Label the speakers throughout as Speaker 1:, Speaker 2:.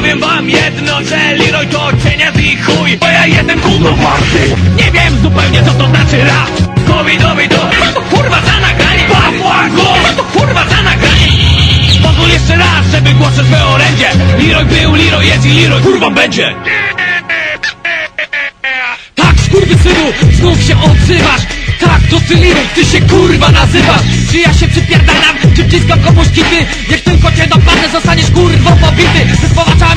Speaker 1: Powiem wam jedno, że Leroy to cienias i chuj Bo ja jestem gówno warty Nie wiem zupełnie co to znaczy rap. Covidowy to to kurwa za nagranie. Pawła go. To kurwa za nagranie. Pozwól jeszcze raz, żeby głoszę swe orędzie. Leroy był, Leroy jest i Leroy kurwa będzie.
Speaker 2: Tak, skurwysynu, znów się odzywasz. Tak, to ty Leroy, ty się kurwa nazywasz. Czy ja się przypierdalam, czy wciskam komuś kity? Niech tylko cię dopadnę, zostaniesz kurwo pobity. Ze spowaczami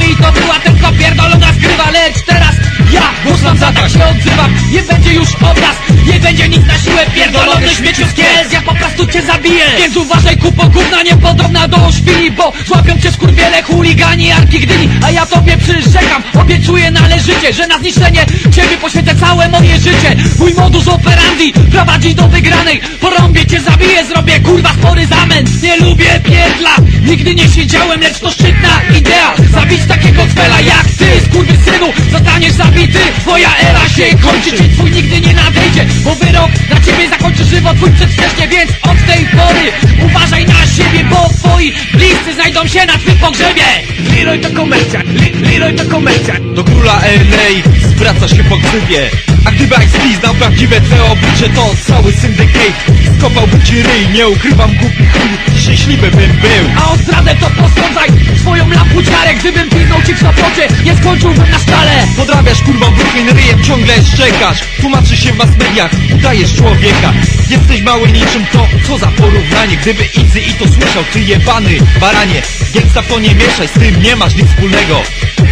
Speaker 2: Nie będzie już obraz, nie będzie nic na siłę Pierdolony śmieciu skies, ja po prostu cię zabiję. Więc uważaj kupo gówna niepodobna do świni Bo złapią cię skurwiele chuligani Arki Gdyni A ja tobie przyrzekam, obiecuję należycie Że na zniszczenie ciebie poświęcę całe moje życie. Mój modus operandi prowadzi do wygranej. Porąbię cię, zabiję, zrobię kurwa spory zamęt. Nie lubię pierdla, nigdy nie siedziałem Lecz to szczytna idea. Zabić takiego cwela jak ty, skurwysynu Zostaniesz zabity, twoja era się kończy. Dzień twój nigdy nie nadejdzie? Bo wyrok na ciebie zakończy żywot twój przedwcześnie Więc od tej pory uważaj na siebie Bo twoi bliscy znajdą się na twym pogrzebie.
Speaker 1: Leroy to komercja, Leroy to komercja.
Speaker 3: Do króla LA zwraca się po grzybie. A gdyby XP znał prawdziwe twoje oblicze To cały syndicate skopałby ci ryj Nie ukrywam głupi chuj, szczęśliwy bym był.
Speaker 2: A o zdradę to posądzaj swoją lampuciarę Gdybym piznął ci w sapocie, nie skończyłbym na szkale
Speaker 3: Podrabiasz kurwa Brooklyn ryjem, ciągle szczekasz. Tłumaczy się w mass mediach, udajesz człowieka. Jesteś mały niczym to, co za porównanie. Gdyby Izzy i to słyszał, ty jebany baranie. Gangsta w to nie mieszaj, z tym nie masz nic wspólnego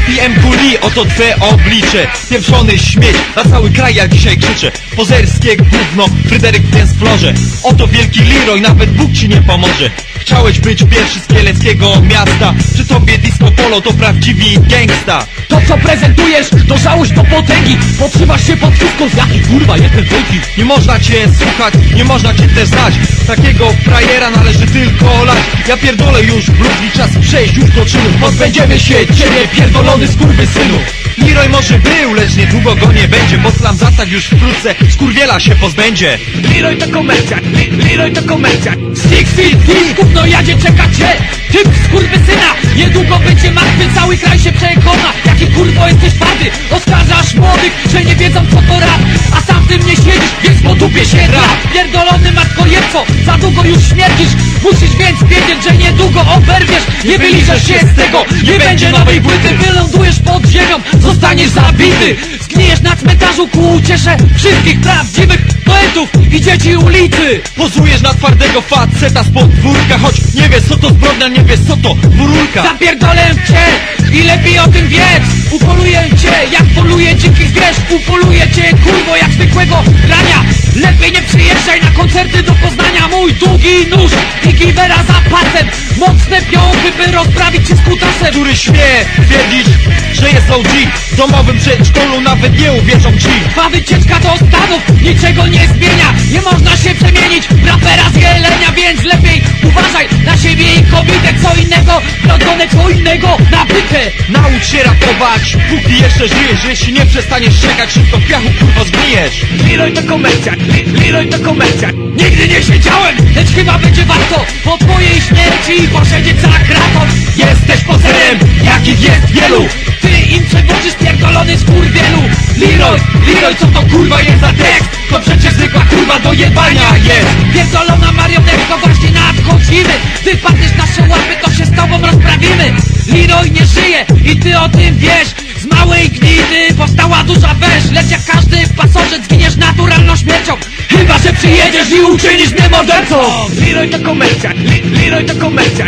Speaker 3: PM Kuli, oto twe oblicze. Pieprzony śmieć, na cały kraj ja dzisiaj krzyczę Pozerskie gówno, Fryderyk w florze Oto wielki Leroy, nawet Bóg ci nie pomoże. Chciałeś być pierwszy z kieleckiego miasta. Przy tobie disco polo to prawdziwi gangsta.
Speaker 2: To co prezentujesz, to żałość do potęgi. Podszywasz się pod wszystko, z jaki kurwa jestem wielki.
Speaker 3: Nie można cię słuchać, nie można cię też znać. Takiego frajera należy tylko lać. Ja pierdolę już i czas przejść już do czynu. Pozbędziemy się ciebie pierdolony skurwysynu Leroy może był, lecz niedługo go nie będzie Bo slam za tak już wkrótce skurwiela się pozbędzie.
Speaker 1: Leroy to komercja, Li- Leroy to komercja
Speaker 2: Six feet deep, gówno jadzie czekacie Typ skurwysyna, niedługo będzie martwy Cały kraj się przekona, jaki kurwo jesteś twardy Oskarżasz młodych, że nie wiedzą co to rap. A sam tym nie siedzisz, więc po dupie się rap jebco, za długo już śmierdzisz. Musisz więc wiedzieć, że niedługo oberwiesz. Nie wyliżesz się z tego, nie będzie nowej płyty. Wylądujesz pod ziemią, zostaniesz zabity. Zgnijesz na cmentarzu ku uciesze wszystkich prawdziwych poetów i dzieci ulicy.
Speaker 3: Pozujesz na twardego faceta z podwórka. Choć nie wiesz co to zbrodnia, nie wiesz co to burulka
Speaker 2: Zapierdolę cię i lepiej o tym wiedz Upoluję cię jak poluje zwierz Upoluję cię kurwo jak zwykłego grania. Lepiej nie przyjeżdżaj na koncerty do Poznania. Mój długi nóż i gibera za pasem. Mocne piąchy by rozprawić cię z kutasem.
Speaker 3: Który śmie twierdzić, że jest OG W domowym przedszkolu nawet nie uwierzą ci.
Speaker 2: Trwa wycieczka do Stanów, niczego nie zmienia. Nie można się przemienić w rapera z Jelenia Więc lepiej uważaj na siebie i kobietę. Co innego, rodzone co innego bytę
Speaker 3: Naucz się rapować, póki jeszcze żyjesz Jeśli nie przestaniesz czekać, szybko w piachu kurwa zgnijesz
Speaker 1: Leroy to komercja, Leroy to komercja
Speaker 2: Nigdy nie siedziałem, lecz chyba będzie warto. Po twojej śmierci posiedzieć za kratą Jesteś pozerem, jakich jest wielu. Ty im przewodzisz pierdolony skurwielu Leroy, Leroy, co to kurwa jest za tekst? To przecież zwykła kurwa do jebania jest. Pierdolona marionetko, właśnie nadchodzimy. Ty padniesz nasze łapy, Leroy nie żyje i ty o tym wiesz. Z małej gnidy powstała duża węż Lecz jak każdy pasożyt zginiesz naturalną śmiercią. Chyba, że przyjedziesz i uczynisz mnie mordercą.
Speaker 1: Leroy to komercja, Leroy to komercja